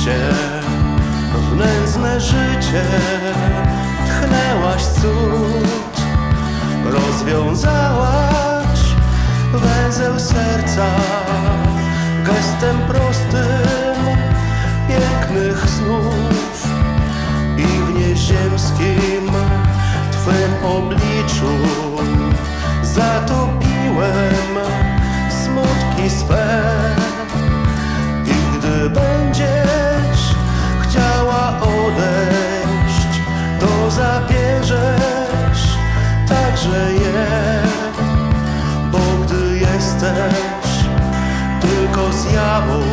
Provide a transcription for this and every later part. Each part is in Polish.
życie, nędzne życie, tchnęłaś cud, rozwiązałaś węzeł serca gestem prostym pięknych snów i w nieziemskim Twym obliczu zatopiłaś. travel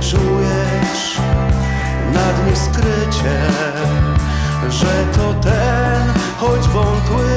czujesz na dnie skrycie, że to ten, choć wątły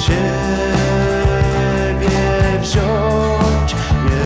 写